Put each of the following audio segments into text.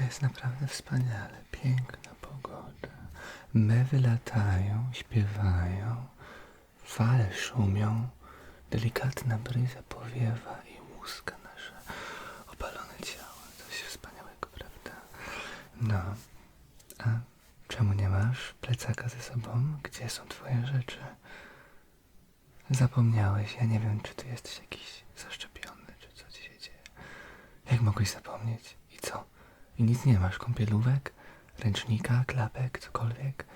Jest naprawdę wspaniale, piękna pogoda. Mewy latają, śpiewają, fale szumią, delikatna bryza powiewa i łuska nasze opalone ciało. Coś wspaniałego, prawda? No, a czemu nie masz plecaka ze sobą? Gdzie są twoje rzeczy? Zapomniałeś, ja nie wiem, czy ty jesteś jakiś zaszczepiony, czy co ci się dzieje. Jak mogłeś zapomnieć? I co? I nic nie masz? Kąpielówek? Ręcznika? Klapek? Cokolwiek?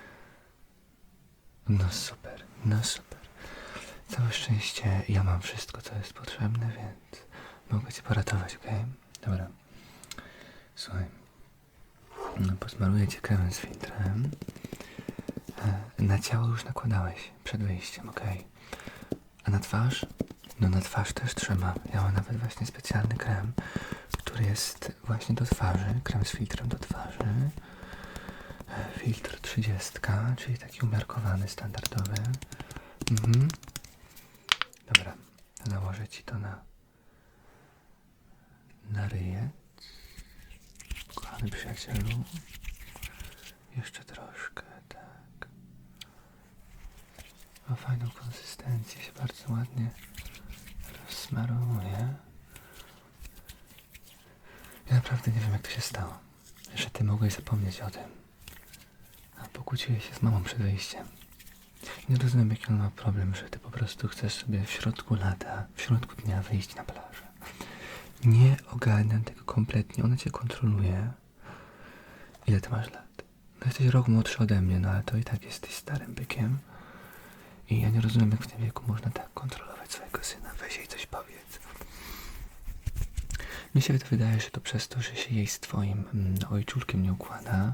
No super, no super. Całe szczęście ja mam wszystko, co jest potrzebne, więc mogę cię poratować, okej? Dobra. Słuchaj. No, posmaruję cię kremem z filtrem. E, Na ciało już nakładałeś przed wyjściem, okej? A na twarz? No na twarz też trzeba. Ja mam nawet właśnie specjalny krem, który jest właśnie do twarzy. Krem z filtrem do twarzy. Filtr 30, czyli taki umiarkowany, standardowy. Mhm. Dobra, nałożę ci to na, na ryjec. Kochany przyjacielu. Jeszcze troszkę, tak. Ma fajną konsystencję, się bardzo ładnie rozsmarowuje. Ja naprawdę nie wiem, jak to się stało, że ty mogłeś zapomnieć o tym. A pokłóciłeś się z mamą przed wyjściem. Nie rozumiem, jaki on ma problem, że ty po prostu chcesz sobie w środku lata, w środku dnia wyjść na plażę. Nie ogarniam tego kompletnie, ona cię kontroluje. Ile ty masz lat? No jesteś rok młodszy ode mnie, no ale to i tak jesteś starym bykiem. I ja nie rozumiem, jak w tym wieku można tak kontrolować swojego syna. Weź jej coś powiedz. Mi się wydaje, że to przez to, że się jej z twoim mm, ojczulkiem nie układa,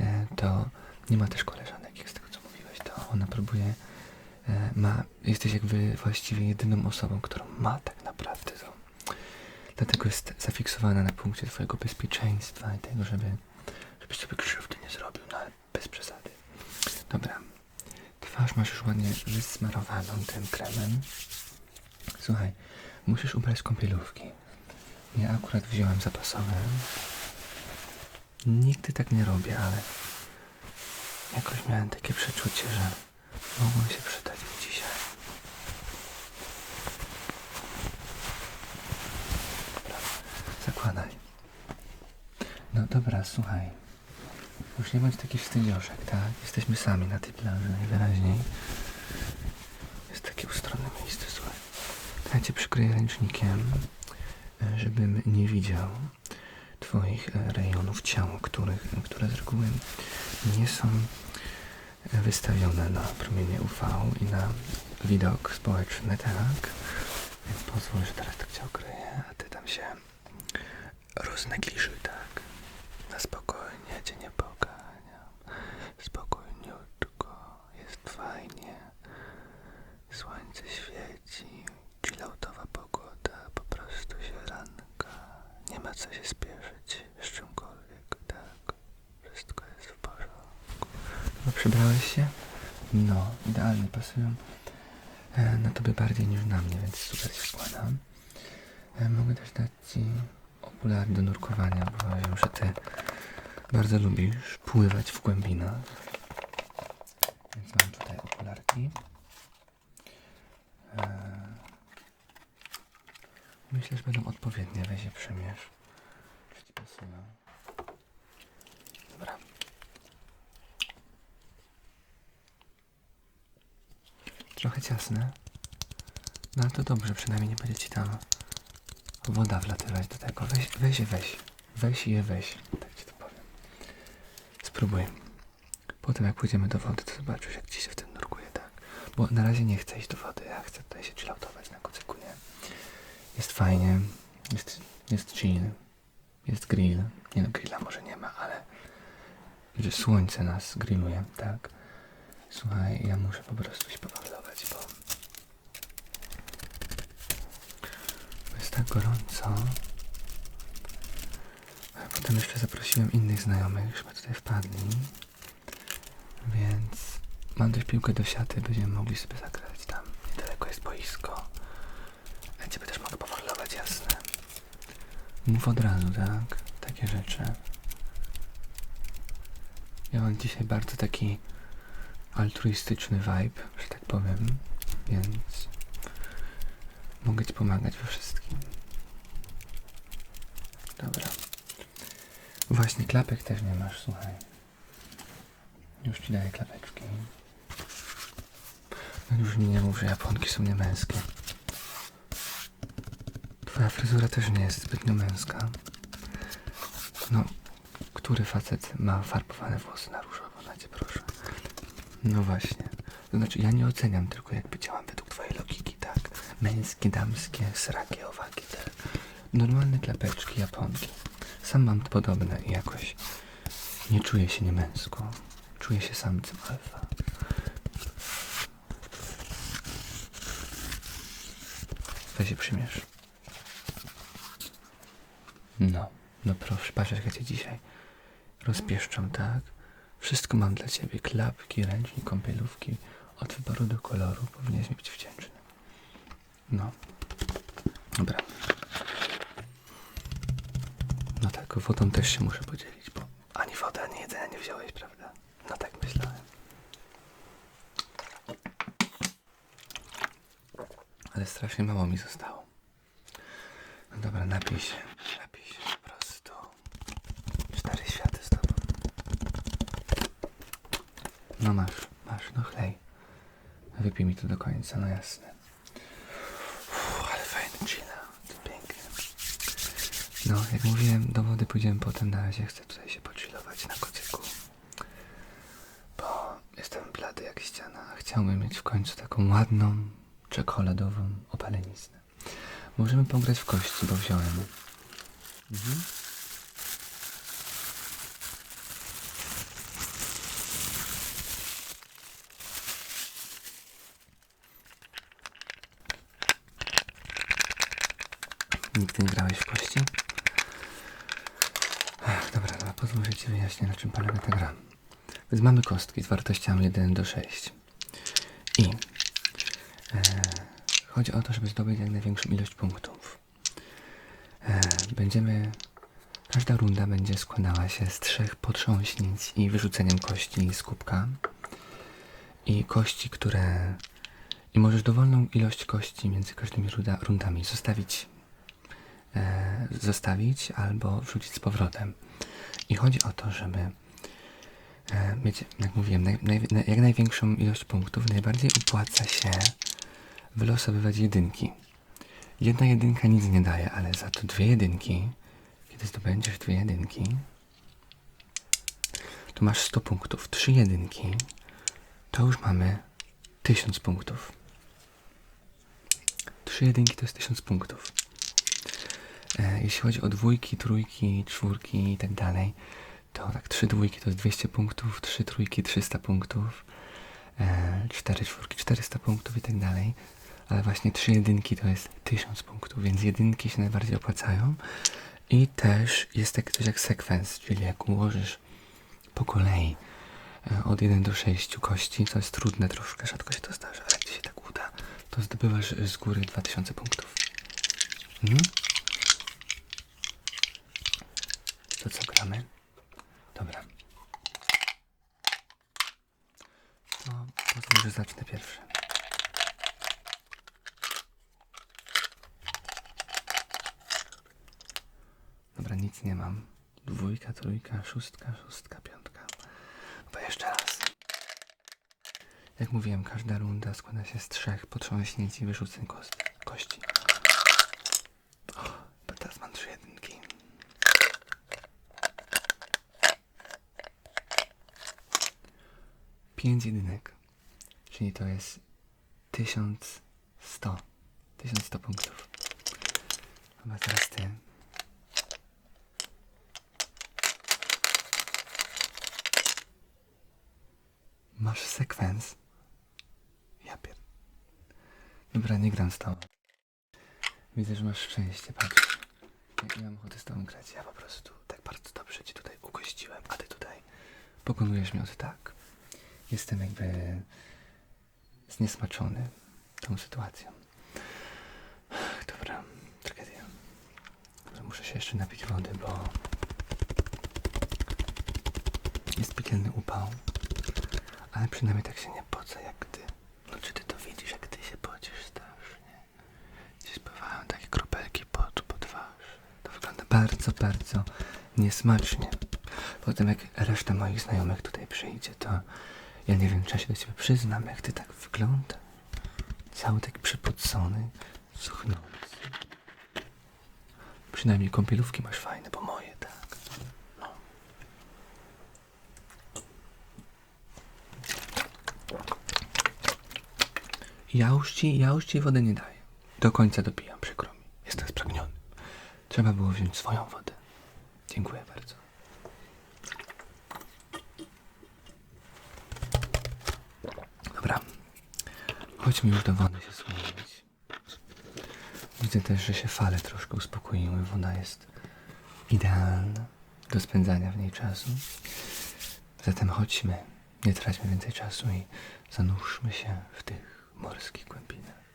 e, to nie ma też koleżanek, jak z tego co mówiłeś, to ona próbuje, e, ma, jesteś jakby właściwie jedyną osobą, którą ma tak naprawdę to. Dlatego jest zafiksowana na punkcie twojego bezpieczeństwa i tego, żeby, żebyś sobie krzywdy nie zrobił, no ale bez przesady. Dobra, twarz masz już ładnie wysmarowaną tym kremem. Słuchaj, musisz ubrać kąpielówki. Ja akurat wziąłem zapasowe. Nigdy tak nie robię, ale jakoś miałem takie przeczucie, że mogą się przydać mi dzisiaj. Dobra, zakładaj. No dobra, słuchaj. Już nie bądź taki wstydzioszek, tak? Jesteśmy sami na tej plaży najwyraźniej. Jest takie ustronne miejsce, słuchaj. Ja cię przykryję ręcznikiem, żebym nie widział twoich e, rejonów ciała, których, które z reguły nie są e, wystawione na promienie UV i na widok społeczny, tak? Więc pozwól, że teraz tak cię okryję, a ty tam się roznegliżuj, tak? Na spokojnie, cię nie poganiam. Spokojniutko, jest fajnie. Słońce świeci, chilloutowa pogoda, po prostu sieranka. Co się spieszyć z czymkolwiek, tak? Wszystko jest w porządku. No, przybrałeś się? No, idealnie pasują e, na tobie bardziej niż na mnie, więc super się składam. E, mogę też dać ci okulary do nurkowania, bo wiem, że ty bardzo lubisz pływać w głębinach. Więc mam tutaj okularki. Eee, Myślę, że będą odpowiednie. Weź je przymierz. Pasują? Dobra. Trochę ciasne. No ale to dobrze, przynajmniej nie będzie ci tam woda wlatywać do tego. Weź, weź je, weź. Weź je, weź. Tak ci to powiem. Spróbuj. Potem jak pójdziemy do wody, to zobaczysz, jak ci się w tym nurkuje, tak? Bo na razie nie chcę iść do wody, ja chcę tutaj się chilloutować na kucyku, nie? Jest fajnie, jest, jest chill, jest grill. Nie no, grilla może nie ma, ale że słońce nas grilluje, tak? Słuchaj, ja muszę po prostu się powawlować, bo jest tak gorąco. Potem jeszcze zaprosiłem innych znajomych, żeby tutaj wpadli. Więc mam też piłkę do siaty, będziemy mogli sobie zagrać tam. Niedaleko jest boisko. A ciebie też mogę powolować, jasne. Mów od razu, tak? Tak takie rzeczy. Ja mam dzisiaj bardzo taki altruistyczny vibe, że tak powiem, więc mogę ci pomagać we wszystkim. Dobra. Właśnie klapek też nie masz, słuchaj. Już ci daję klapeczki. No już mi nie mów, że japonki są niemęskie. Twoja fryzura też nie jest zbytnio męska. No, który facet ma farbowane włosy na różowo, na cię proszę. No właśnie. To znaczy, ja nie oceniam, tylko jakby działam według twojej logiki, tak? Męskie, damskie, srakie, owaki, te normalne klapeczki, japonki. Sam mam podobne i jakoś nie czuję się niemęsko. Czuję się samcem alfa. Weź się przymierz. No, no proszę, patrz jak ja cię dzisiaj rozpieszczam, tak? Wszystko mam dla ciebie. Klapki, ręcznik, kąpielówki. Od wyboru do koloru powinieneś mi być wdzięczny. No. Dobra. No tak, wodą też się muszę podzielić, bo ani wody, ani jedzenia nie wziąłeś, prawda? No tak myślałem. Ale strasznie mało mi zostało. No dobra, napij się. Napij się po prostu. Cztery światy z tobą. No masz, masz, no chlej. Wypij mi to do końca, no jasne. Uff, ale fajny to pięknie. No, jak mówiłem, do wody pójdziemy potem. Na razie chcę tutaj się pochillować na kocyku. Bo jestem blady jak ściana. Chciałbym mieć w końcu taką ładną, czekoladową opaleniznę. Możemy pograć w kości, bo wziąłem. Mhm. Nigdy nie grałeś w kości? Ach, dobra, dobra, pozwól, że Ci wyjaśnię, na czym polega ta gra. Więc mamy kostki z wartościami 1 do 6. I e, chodzi o to, żeby zdobyć jak największą ilość punktów. E, będziemy. Każda runda będzie składała się z trzech potrząśnięć i wyrzuceniem kości z kubka. I kości, które. I możesz dowolną ilość kości między każdymi rundami zostawić zostawić albo wrzucić z powrotem. I chodzi o to, żeby e, mieć, jak mówiłem, naj, naj, jak największą ilość punktów. Najbardziej opłaca się wylosowywać jedynki. Jedna jedynka nic nie daje, ale za to dwie jedynki, kiedy zdobędziesz dwie jedynki, to masz 100 punktów. Trzy jedynki, to już mamy 1000 punktów. Trzy jedynki to jest 1000 punktów. E, jeśli chodzi o dwójki, trójki, czwórki i tak dalej, to tak, trzy dwójki to jest 200 punktów, trzy trójki 300 punktów, e, cztery czwórki 400 punktów i tak dalej. Ale właśnie trzy jedynki to jest 1000 punktów, więc jedynki się najbardziej opłacają. I też jest takie coś jak sekwens, czyli jak ułożysz po kolei e, od 1 do 6 kości, to jest trudne troszkę, rzadko się to zdarza, ale jak ci się tak uda, to zdobywasz z góry 2000 punktów. Mhm. To co gramy? Dobra. To pozwól, że zacznę pierwszy. Dobra, nic nie mam. Dwójka, trójka, szóstka, szóstka, piątka. To jeszcze raz. Jak mówiłem, każda runda składa się z trzech potrząśnięć i wyrzuceń kości. 5 jedynek, czyli to jest 1100, 1100 punktów. Dobra, teraz ty. Masz sekwens? Ja pier... Dobra, nie gram z tobą. Widzę, że masz szczęście, patrz. Ja nie mam ochoty z tobą grać, ja po prostu tak bardzo dobrze cię tutaj ugościłem, a ty tutaj pokonujesz mnie od tak. Jestem jakby zniesmaczony tą sytuacją. Dobra, tragedia. Muszę się jeszcze napić wody, bo Jest piekielny upał. Ale przynajmniej tak się nie pocę jak ty. No czy ty to widzisz, jak ty się pocisz strasznie? Gdzieś spływają takie kropelki potu po twarz. To wygląda bardzo, bardzo niesmacznie. Potem jak reszta moich znajomych tutaj przyjdzie, to ja nie wiem, czy ja się do ciebie przyznam, jak ty tak wyglądasz. Cały taki przypocony, cuchnący. Przynajmniej kąpielówki masz fajne, bo moje tak. No. Ja już ci, ja już ci wody nie daję. Do końca dopijam, przykro mi. Jestem spragniony. Trzeba było wziąć swoją wodę. Dziękuję bardzo. Dobra. Chodźmy już do wody się schłonić. Widzę też, że się fale troszkę uspokoiły. Woda jest idealna do spędzania w niej czasu. Zatem chodźmy, nie traćmy więcej czasu i zanurzmy się w tych morskich głębinach.